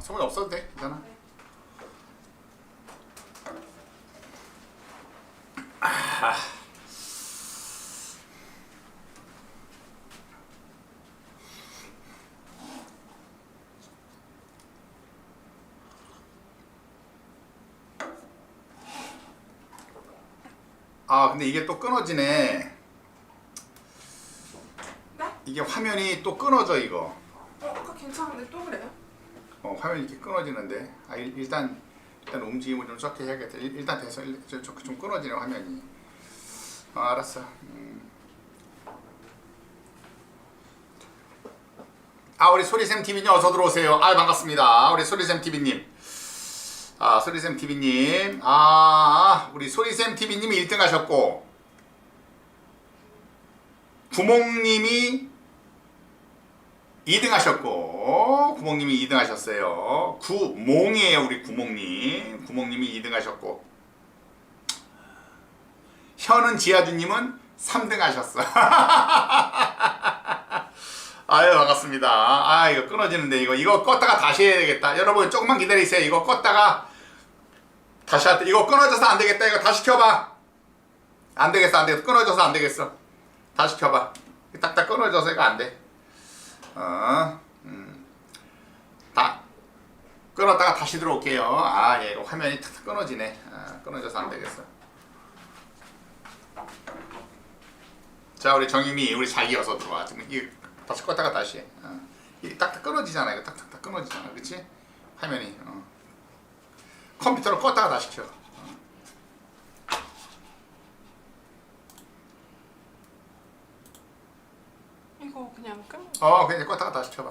전원이 없어도 돼. 괜찮아. 아 근데 이게 또 끊어지네. 네? 이게 화면이 또 끊어져 이거. 어, 아까 괜찮은데 또 그래요? 어, 화면이 이렇게 끊어지는데 아, 일, 일단 일단 움직임을 좀 적게 해야겠다. 일, 일단 돼서 일, 좀, 끊어지네 화면이. 어, 알았어. 음. 아 우리 소리샘 TV님 어서 들어오세요. 아 반갑습니다. 우리 소리샘 TV님. 아 소리샘 TV님. 아 우리 소리샘 TV님이 1등 하셨고 구몽님이 2등 하셨고 구멍님이 2등 하셨어요. 구몽이에요 우리 구멍님. 구멍님이 2등 하셨고 현은 지아주님은 3등 하셨어. 아유 반갑습니다. 아 이거 끊어지는데 이거 이거 껐다가 다시 해야 되겠다. 여러분 조금만 기다리세요. 이거 껐다가 다시 할 때 이거 끊어져서 안 되겠다. 이거 다시 켜봐. 안 되겠어 안 되겠어 끊어져서 안 되겠어. 다시 켜봐. 딱딱 끊어져서 이거 안 돼. 어, 음. 다 끊었다가 다시 들어올게요. 아, 예, 화면이 탁탁 끊어지네. 아, 끊어져서 안 되겠어. 자, 우리 정임이 우리 자기 어서 들어와. 지금 이 다시 껐다가 다시 해. 어. 이 딱딱 끊어지잖아. 이거 딱딱딱 끊어지잖아. 그렇지? 화면이. 어. 컴퓨터를 껐다가 다시 켜. 그냥 끈. 어, 그냥 껐다가 다시 켜봐.